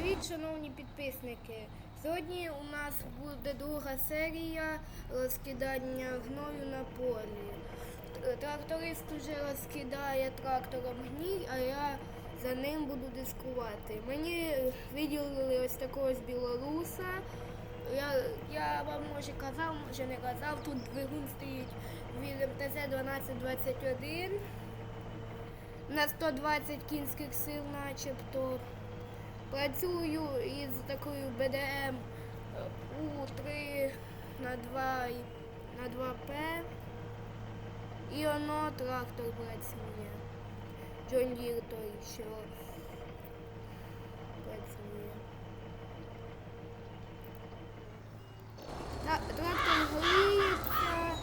Привіт, шановні підписники! Сьогодні у нас буде друга серія розкидання гною на полі. Тракторист уже розкидає трактором гній, а я за ним буду дискувати. Мені виділили ось такого з білоруса. Я, я вам може казав, може не казав, тут двигун стоїть від МТЗ 1221 на 120 кінських сил начебто. Працюю із такою БДМ У3 на 2 на 2П. І воно трактор працює. John Deere той, що працює. Трактор гріється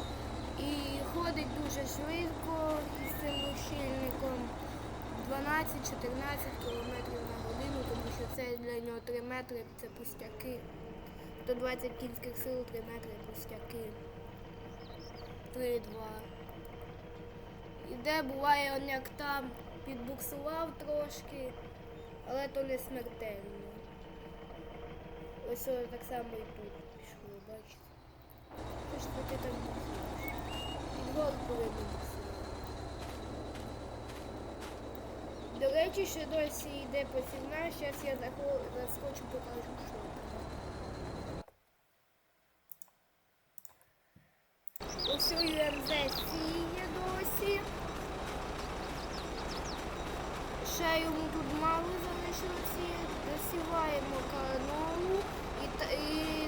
і ходить дуже швидко із цим лущильником. 12-14 км на годину, тому що це для нього 3 метри це пустяки. 120 кінських сил 3 метри пустяки. 3-2. Іде, буває, он як там підбуксував трошки, але то не смертельно. Ось так само і тут пішло, бачите. Ти ж таки там буксуєш. Повинен буксувати. До речі, ще досі йде посівна, зараз я заскочу, покажу, що. Ось ЮМЗ сіє досі. Ще йому тут мало залишилося. Засіваємо каналу і, і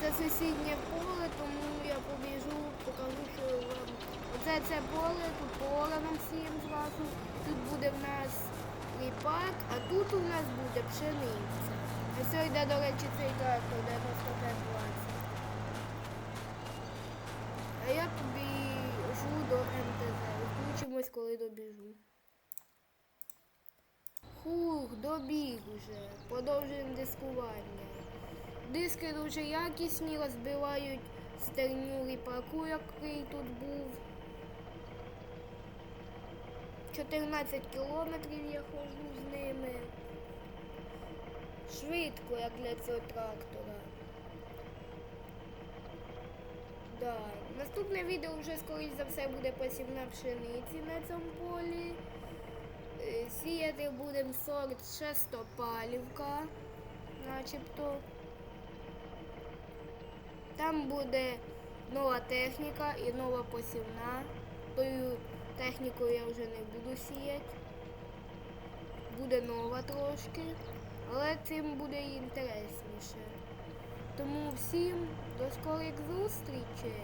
це сусіднє поле, тому я побіжу, покажу, що вам. Оце це поле, тут поле нам сіємо зразу. Тут буде в нас ріпак, а тут у нас буде пшениця. Ось йде, до речі, цей трактор 9520. А я побіжу до МТЗ. Включимось, коли добіжу. Хух, добіг уже. Продовжуємо дискування. Диски дуже якісні, розбивають стерню ріпаку, який тут був. 14 кілометрів я ходжу з ними. Швидко, як для цього трактора. Да. Наступне відео вже, скоріш за все, буде посівна пшениці на цьому полі. Е, Сіяти будемо сорт шестопалівка, начебто. Там буде нова техніка і нова посівна. Тою технікою я вже не буду сіяти. Буде нова трошки, але цим буде і інтересніше. Тому всім до скорих зустрічей!